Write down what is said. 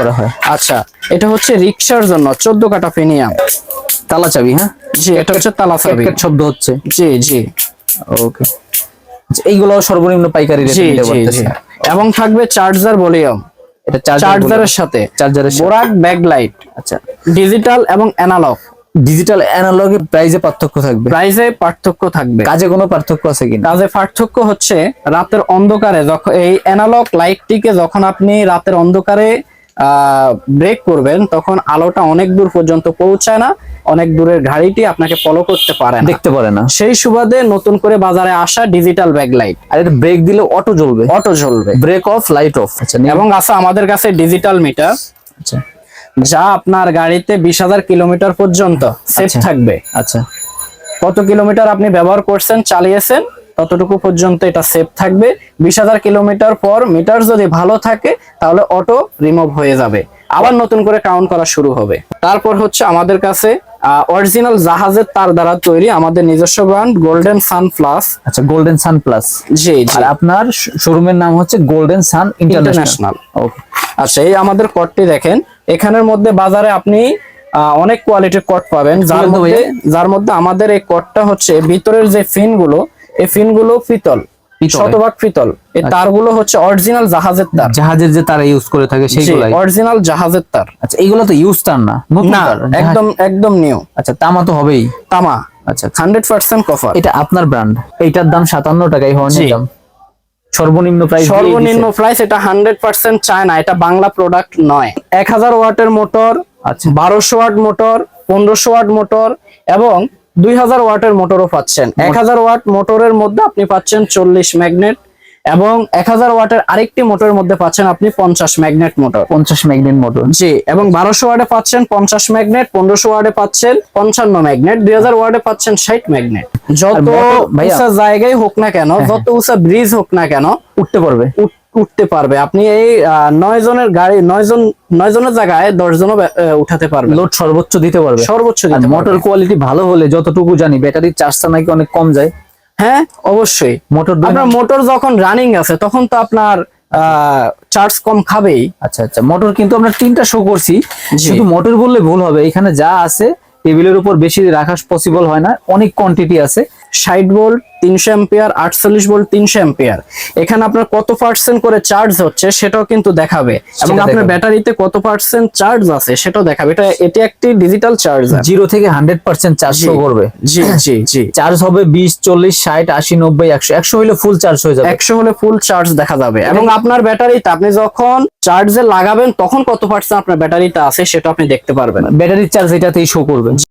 করা হয়। আচ্ছা এটা হচ্ছে রিক্সার জন্য চোদ্দ কাটা ফেনিয়াম তালা চাবি হ্যাঁ? জি এটা হচ্ছে তালা চাবি শব্দ হচ্ছে। জি জি। ওকে। এইগুলো সর্বনিম্ন পাইকারি রেটে জি পারতেছে। এবং থাকবে চার্জার ভলিউম। এটা চার্জার চার্জারের সাথে চার্জারের সাথে। বোরাক ব্যাকলাইট। আচ্ছা। ডিজিটাল এবং অ্যানালগ। ডিজিটাল অ্যানালগে প্রাইসে পার্থক্য থাকবে? প্রাইসে পার্থক্য থাকবে। কাজে কোনো পার্থক্য আছে কিনা? কাজে পার্থক্য হচ্ছে রাতের অন্ধকারে যখন এই অ্যানালগ লাইটটিকে যখন আপনি রাতের অন্ধকারে ব্রেক করবেন তখন আলোটা অনেক দূর পর্যন্ত পৌঁছায় না অনেক দূরের গাড়িটি আপনাকে ফলো করতে পারে দেখতে পারে না। সেই সুবাদে নতুন করে বাজারে আসা ডিজিটাল ব্যাকলাইট আর এটা ব্রেক দিলে অটো জ্বলবে। অটো জ্বলবে। ব্রেক অফ লাইট অফ আচ্ছা এবং আছে আমাদের কাছে ডিজিটাল মিটার আচ্ছা। যা আপনার গাড়িতে বিশ হাজার কিলোমিটার পর্যন্ত সেফ আচ্ছা। থাকবে। আচ্ছা। কত কিলোমিটার আপনি ব্যবহার করছেন চালিয়েছেন? ততটুকু পর্যন্ত এটা সেফ থাকবে। বিশ হাজার কিলোমিটার পর মিটার যদি ভালো থাকে তাহলে অটো রিমুভ হয়ে যাবে। আবার নতুন করে কাউন্ট করা শুরু হবে। তারপর হচ্ছে আমাদের কাছে অরিজিনাল জাহাজের তার দ্বারা তৈরি আমাদের নিজস্ব ব্র্যান্ড গোল্ডেন সান প্লাস আচ্ছা গোল্ডেন সান প্লাস জি আর আপনার শোরুমের নাম হচ্ছে গোল্ডেন সান ইন্টারন্যাশনাল ওকে আচ্ছা এই আমাদের কটটি দেখেন। এখানের মধ্যে বাজারে আপনি অনেক কোয়ালিটির কট পাবেন। যার মধ্যে যার মধ্যে আমাদের এই কটটা হচ্ছে ভিতরের যে ফিনগুলো এই ফিনগুলো পিতল পিতলের। শতভাগ পিতল। এই তারগুলো হচ্ছে অরিজিনাল জাহাজের তার। জাহাজের যে তারা ইউজ করে থাকে সেইগুলাই। অরিজিনাল জাহাজের তার। আচ্ছা এইগুলো তো ইউজ তার না নতুন না একদম একদম নিউ আচ্ছা তামা তো হবেই। তামা আচ্ছা আচ্ছা। হান্ড্রেড পার্সেন্ট কফার এটা আপনার ব্র্যান্ড এইটার দাম সাতান্ন টাকাই হর্নের জি। দাম সর্বনিম্ন প্রাইস সর্বনিম্ন প্রাইস এটা হান্ড্রেড পার্সেন্ট চায় না এটা বাংলা প্রোডাক্ট নয়। এক হাজার ওয়াটের মোটর আচ্ছা। বারোশো ওয়াট মোটর পনেরোশো ওয়াট মোটর এবং দুই হাজার ওয়াটের মোটরও পাচ্ছেন। এক হাজার ওয়াট মোটরের মধ্যে আপনি পাচ্ছেন চল্লিশ ম্যাগনেট এবং এক হাজার ওয়াটের আরেকটি মোটরের মধ্যে পাচ্ছেন আপনি পঞ্চাশ ম্যাগনেট মোটর। পঞ্চাশ ম্যাগনেট মোটর। জি এবং বারোশো ওয়ার্ডে পাচ্ছেন পঞ্চাশ ম্যাগনেট পনেরোশো ওয়ার্ডে পাচ্ছেন পঞ্চান্ন ম্যাগনেট দুই হাজার ওয়ার্ডে পাচ্ছেন ষাট ম্যাগনেট। যত উঁচা জায়গায় হোক না কেন যত উঁচা ব্রিজ হোক না কেন উঠতে পারবে। উঠতে পারবে। আপনি এই নয় জনের গাড়ি নয় জন নয় জনের জায়গায় দশ জনও উঠাতে পারবে। লোড সর্বোচ্চ দিতে পারবে। সর্বোচ্চ মোটর কোয়ালিটি ভালো হলে যতটুকু জানি ব্যাটারির চার্জটা নাকি অনেক কম যায়। হ্যাঁ অবশ্যই। মোটর আপনার মোটর যখন রানিং আছে তখন তো আপনার চার্জ কম খাবেই। আচ্ছা আচ্ছা। মোটর কিন্তু আমরা তিনটা শো করছি। শুধু মোটর বললে ভুল হবে। এখানে যা আছে টেবিলের উপর বেশি রাখা পসিবল হয় না। অনেক কোয়ান্টিটি আছে। ষাট ভোল্ট তিনশো এম্পিয়ার আটচল্লিশ ভোল্ট তিনশো এম্পিয়ার এখানে আপনার কত পার্সেন্ট করে চার্জ হচ্ছে সেটাও কিন্তু দেখাবে। এবং আপনার। ব্যাটারিতে কত পার্সেন্ট চার্জ আছে সেটাও দেখাবে। এটা এটি একটি ডিজিটাল চার্জার জিরো থেকে হান্ড্রেড পার্সেন্ট চার্জ শো করবে। জি জি জি। চার্জ হবে বিশ চল্লিশ ষাট আশি নব্বই একশো। একশো হলে ফুল চার্জ হয়ে যাবে। একশো হলে ফুল চার্জ দেখা যাবে। এবং আপনার ব্যাটারিতে আপনি যখন চার্জে লাগাবেন তখন কত পার্সেন্ট আপনার ব্যাটারিতে আছে সেটা আপনি দেখতে পারবেন। ব্যাটারির চার্জ এটাতেই শো করবে।